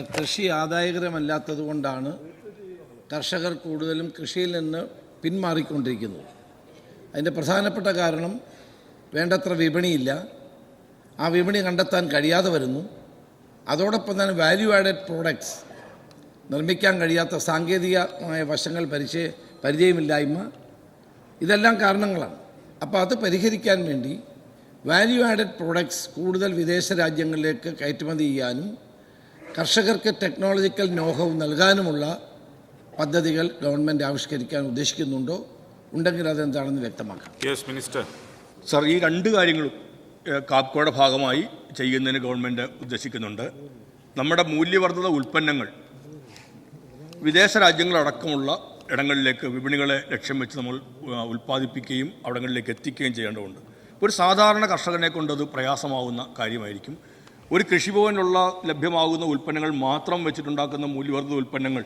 കൃഷി ആദായകരമല്ലാത്തത് കൊണ്ടാണ് കർഷകർ കൂടുതലും കൃഷിയിൽ നിന്ന് പിന്മാറിക്കൊണ്ടിരിക്കുന്നത്. അതിന്റെ പ്രധാനപ്പെട്ട കാരണം വേണ്ടത്ര വിപണിയില്ല. ആ വിപണി കണ്ടെത്താൻ കഴിയാതെ വരുന്നു. അതോടൊപ്പം തന്നെ വാല്യൂ ആഡഡ് പ്രോഡക്ട്സ് നിർമ്മിക്കാൻ കഴിയാത്ത സാങ്കേതികമായ വശങ്ങൾ പരിചയ പരിചയമില്ലായ്മ ഇതെല്ലാം കാരണങ്ങളാണ്. അപ്പോൾ അത് പരിഹരിക്കാൻ വേണ്ടി വാല്യൂ ആഡഡ് പ്രോഡക്ട്സ് കൂടുതൽ വിദേശ രാജ്യങ്ങളിലേക്ക് കയറ്റുമതി ചെയ്യാനും കർഷകർക്ക് ടെക്നോളജിക്കൽ നോഹവ് നൽകാനുമുള്ള പദ്ധതികൾ ഗവൺമെന്റ് ആവിഷ്കരിക്കാൻ ഉദ്ദേശിക്കുന്നുണ്ടോ? ഉണ്ടെങ്കിൽ അതെന്താണെന്ന് വ്യക്തമാക്കാം. യെസ് മിനിസ്റ്റർ സർ ഈ രണ്ട് കാര്യങ്ങളും കാപ്കോയുടെ ഭാഗമായി ചെയ്യുന്നതിന് ഗവൺമെന്റ് ഉദ്ദേശിക്കുന്നുണ്ട്. നമ്മുടെ മൂല്യവർദ്ധിത ഉൽപ്പന്നങ്ങൾ വിദേശ രാജ്യങ്ങളടക്കമുള്ള ഇടങ്ങളിലേക്ക് വിപണികളെ ലക്ഷ്യം വെച്ച് നമ്മൾ ഉൽപ്പാദിപ്പിക്കുകയും അവിടങ്ങളിലേക്ക് എത്തിക്കുകയും ചെയ്യേണ്ടതുണ്ട്. ഒരു സാധാരണ കർഷകനെ കൊണ്ടത് പ്രയാസമാവുന്ന കാര്യമായിരിക്കും. ഒരു കൃഷിഭവനിലുള്ള ലഭ്യമാകുന്ന ഉൽപ്പന്നങ്ങൾ മാത്രം വെച്ചിട്ടുണ്ടാക്കുന്ന മൂല്യവർദ്ധിത ഉൽപ്പന്നങ്ങൾ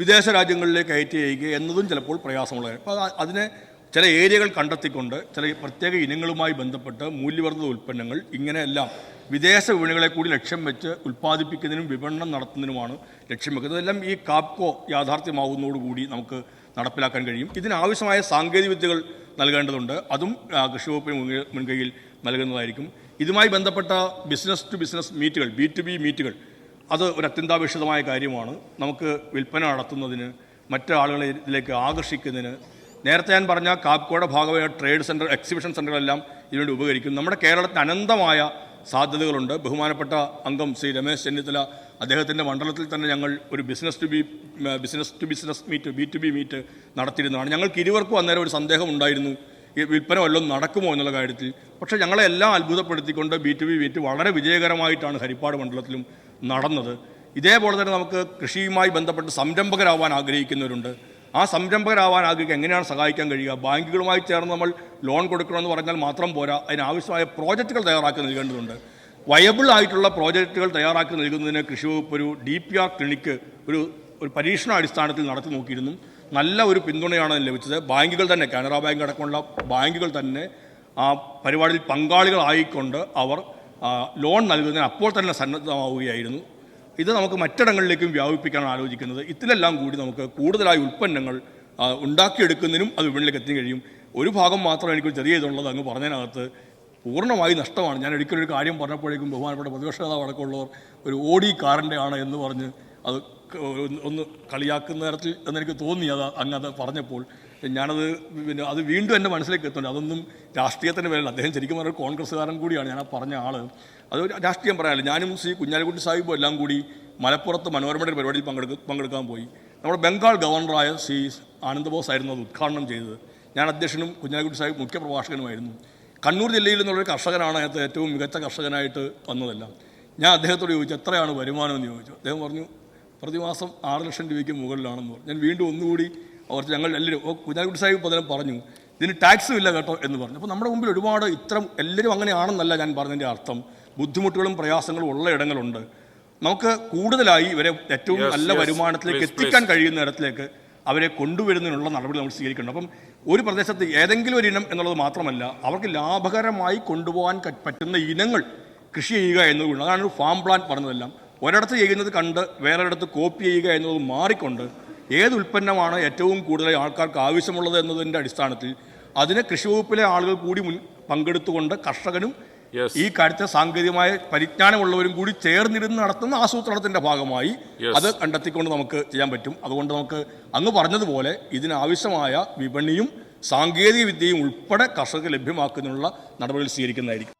വിദേശ രാജ്യങ്ങളിലേക്ക് കയറ്റി അയക്കുക എന്നതും ചിലപ്പോൾ പ്രയാസമുള്ള അപ്പോൾ അതിനെ ചില ഏരിയകൾ കണ്ടെത്തിക്കൊണ്ട് ചില പ്രത്യേക ഇനങ്ങളുമായി ബന്ധപ്പെട്ട് മൂല്യവർദ്ധിത ഉൽപ്പന്നങ്ങൾ ഇങ്ങനെയെല്ലാം വിദേശ വിപണികളെ കൂടി ലക്ഷ്യം വെച്ച് ഉൽപ്പാദിപ്പിക്കുന്നതിനും വിപണനം നടത്തുന്നതിനുമാണ് ലക്ഷ്യം വെക്കുന്നത്. ഇതെല്ലാം ഈ കാപ്കോ യാഥാർത്ഥ്യമാകുന്നതോടുകൂടി നമുക്ക് നടപ്പിലാക്കാൻ കഴിയും. ഇതിനാവശ്യമായ സാങ്കേതിക വിദ്യകൾ നൽകേണ്ടതുണ്ട്. അതും കൃഷി വകുപ്പിന് മുൻകൈയിൽ നൽകുന്നതായിരിക്കും. ഇതുമായി ബന്ധപ്പെട്ട ബിസിനസ് ടു ബിസിനസ് മീറ്റുകൾ ബി ടു ബി മീറ്റുകൾ അത് ഒരു അത്യന്താപേക്ഷിതമായ കാര്യമാണ്. നമുക്ക് വിൽപ്പന നടത്തുന്നതിന് മറ്റാളുകളെ ഇതിലേക്ക് ആകർഷിക്കുന്നതിന്. നേരത്തെ ഞാൻ പറഞ്ഞ കാപ്കോയുടെ ഭാഗമായ ട്രേഡ് സെന്റർ എക്സിബിഷൻ സെന്ററുകളെല്ലാം ഇതിനുവേണ്ടി ഉപകരിക്കും. നമ്മുടെ കേരളത്തിന് അനന്തമായ സാധ്യതകളുണ്ട്. ബഹുമാനപ്പെട്ട അംഗം ശ്രീ രമേശ് ചെന്നിത്തല അദ്ദേഹത്തിന്റെ മണ്ഡലത്തിൽ തന്നെ ഞങ്ങൾ ഒരു business to B business to business meet B to B meet നടത്തിയിരുന്നതാണ്. ഞങ്ങൾക്ക് ഇരുവർക്കും അന്നേരം ഒരു സന്ദേഹം ഉണ്ടായിരുന്നു. വിൽപ്പന വല്ലതും നടക്കുമോ എന്നുള്ള കാര്യത്തിൽ. പക്ഷേ ഞങ്ങളെ എല്ലാം അത്ഭുതപ്പെടുത്തിക്കൊണ്ട് ബി ടു ബി മീറ്റ് വളരെ വിജയകരമായിട്ടാണ് ഹരിപ്പാട് മണ്ഡലത്തിലും നടന്നത്. ഇതേപോലെ തന്നെ നമുക്ക് കൃഷിയുമായി ബന്ധപ്പെട്ട് സംരംഭകരാവാൻ ആഗ്രഹിക്കുന്നവരുണ്ട്. ആ സംരംഭകരാവാൻ ആഗ്രഹിക്കുക എങ്ങനെയാണ് സഹായിക്കാൻ കഴിയുക? ബാങ്കുകളുമായി ചേർന്ന് നമ്മൾ ലോൺ കൊടുക്കണമെന്ന് പറഞ്ഞാൽ മാത്രം പോരാ. അതിനാവശ്യമായ പ്രോജക്റ്റുകൾ തയ്യാറാക്കി നൽകേണ്ടതുണ്ട്. വയബിൾ ആയിട്ടുള്ള പ്രോജക്റ്റുകൾ തയ്യാറാക്കി നൽകുന്നതിന് കൃഷി വകുപ്പ് ഒരു ഡി പി ആർ ക്ലിനിക്ക് ഒരു ഒരു പരീക്ഷണ അടിസ്ഥാനത്തിൽ നടത്തി നോക്കിയിരുന്നു. നല്ല ഒരു പിന്തുണയാണ് ലഭിച്ചത്. ബാങ്കുകൾ തന്നെ കാനറ ബാങ്ക് അടക്കമുള്ള ബാങ്കുകൾ തന്നെ ആ പരിപാടിയിൽ പങ്കാളികളായിക്കൊണ്ട് അവർ ലോൺ നൽകുന്നതിന് അപ്പോൾ തന്നെ സന്നദ്ധമാവുകയായിരുന്നു. ഇത് നമുക്ക് മറ്റിടങ്ങളിലേക്കും വ്യാപിപ്പിക്കാനാണ് ആലോചിക്കുന്നത്. ഇതിലെല്ലാം കൂടി നമുക്ക് കൂടുതലായി ഉൽപ്പന്നങ്ങൾ ഉണ്ടാക്കിയെടുക്കുന്നതിനും അത് വിപണിയിലേക്ക് എത്തി കഴിയും. ഒരു ഭാഗം മാത്രം എനിക്ക് ചെറിയ ഇതുള്ളത് അങ്ങ് പറഞ്ഞതിനകത്ത് പൂർണമായി നഷ്ടമാണ്. ഞാൻ ഒരിക്കലും ഒരു കാര്യം പറഞ്ഞപ്പോഴേക്കും ബഹുമാനപ്പെട്ട പ്രതിപക്ഷ നേതാവ് അടക്കമുള്ളവർ ഒരു ഓടി കാറിന്റെ ആണ് എന്ന് പറഞ്ഞ് അത് ഒന്ന് കളിയാക്കുന്ന തരത്തിൽ എന്നെനിക്ക് തോന്നി അത് അങ്ങ് പറഞ്ഞപ്പോൾ. ഞാനത് പിന്നെ അത് വീണ്ടും എന്റെ മനസ്സിലേക്ക് എത്തുന്നുണ്ട്. അതൊന്നും രാഷ്ട്രീയത്തിന്റെ പേരല്ല. അദ്ദേഹം ശരിക്കും പറഞ്ഞ കോൺഗ്രസ്സുകാരൻ കൂടിയാണ് ഞാൻ ആ പറഞ്ഞ ആൾ അത് രാഷ്ട്രീയം പറയാനില്ല. ഞാനും ശ്രീ കുഞ്ഞാലിക്കുട്ടി സാഹിബും എല്ലാം കൂടി മലപ്പുറത്ത് മനോരമയുടെ പരിപാടിയിൽ പങ്കെടുക്ക പങ്കെടുക്കാൻ പോയി. നമ്മുടെ ബംഗാൾ ഗവർണറായ ശ്രീ ആനന്ദബോസ് ആയിരുന്നു അത് ഉദ്ഘാടനം ചെയ്തത്. ഞാൻ അധ്യക്ഷനും കുഞ്ഞാലിക്കുട്ടി സാഹിബ് മുഖ്യ പ്രഭാഷകനുമായിരുന്നു കണ്ണൂർ ജില്ലയിൽ നിന്നുള്ളൊരു കർഷകനാണ് അതിനകത്ത് ഏറ്റവും മികച്ച കർഷകനായിട്ട് വന്നതെല്ലാം. ഞാൻ അദ്ദേഹത്തോട് ചോദിച്ചു എത്രയാണ് വരുമാനം? എന്ന് ചോദിച്ചു. അദ്ദേഹം പറഞ്ഞു പ്രതിമാസം ആറ് ലക്ഷം രൂപയ്ക്ക് മുകളിലാണെന്ന് പറഞ്ഞു. ഞാൻ വീണ്ടും ഒന്നുകൂടി അവർ ഞങ്ങൾ എല്ലാവരും കുഞ്ഞാലിക്കുട്ടി സാഹിബ് പതിനും പറഞ്ഞു ഇതിന് ടാക്സും ഇല്ല കേട്ടോ എന്ന് പറഞ്ഞു. അപ്പോൾ നമ്മുടെ മുമ്പിൽ ഒരുപാട് ഇത്തരം എല്ലാവരും അങ്ങനെയാണെന്നല്ല ഞാൻ പറഞ്ഞതിന്റെ അർത്ഥം. ബുദ്ധിമുട്ടുകളും പ്രയാസങ്ങളും ഉള്ള ഇടങ്ങളുണ്ട്. നമുക്ക് കൂടുതലായി ഇവരെ ഏറ്റവും നല്ല വരുമാനത്തിലേക്ക് എത്തിക്കാൻ കഴിയുന്ന ഇടത്തിലേക്ക് അവരെ കൊണ്ടുവരുന്നതിനുള്ള നടപടി നമ്മൾ സ്വീകരിക്കണം അപ്പം ഒരു പ്രദേശത്ത് ഏതെങ്കിലും ഒരു ഇനം എന്നുള്ളത് മാത്രമല്ല അവർക്ക് ലാഭകരമായി കൊണ്ടുപോകാൻ പറ്റുന്ന ഇനങ്ങൾ കൃഷി ചെയ്യുക എന്നതുകൊണ്ട് അതാണ് ഒരു ഫാം പ്ലാൻ പറഞ്ഞതെല്ലാം. ഒരിടത്ത് ചെയ്യുന്നത് കണ്ട് വേറൊരിടത്ത് കോപ്പി ചെയ്യുക എന്നത് മാറിക്കൊണ്ട് ഏത് ഉൽപ്പന്നമാണ് ഏറ്റവും കൂടുതൽ ആൾക്കാർക്ക് ആവശ്യമുള്ളത് എന്നതിന്റെ അടിസ്ഥാനത്തിൽ അതിനെ കൃഷി വകുപ്പിലെ ആളുകൾ കൂടി മുൻ പങ്കെടുത്തുകൊണ്ട് കർഷകനും. ഈ കാര്യത്തെ സാങ്കേതികമായ പരിജ്ഞാനമുള്ളവരും കൂടി ചേർന്നിരുന്ന് നടത്തുന്ന ആസൂത്രണത്തിന്റെ ഭാഗമായി അത് കണ്ടെത്തിക്കൊണ്ട് നമുക്ക് ചെയ്യാൻ പറ്റും. അതുകൊണ്ട് നമുക്ക് അങ്ങ് പറഞ്ഞതുപോലെ ഇതിനാവശ്യമായ വിപണിയും സാങ്കേതിക വിദ്യയും ഉൾപ്പെടെ കർഷകർക്ക് ലഭ്യമാക്കുന്നതിനുള്ള നടപടികൾ സ്വീകരിക്കുന്നതായിരിക്കും.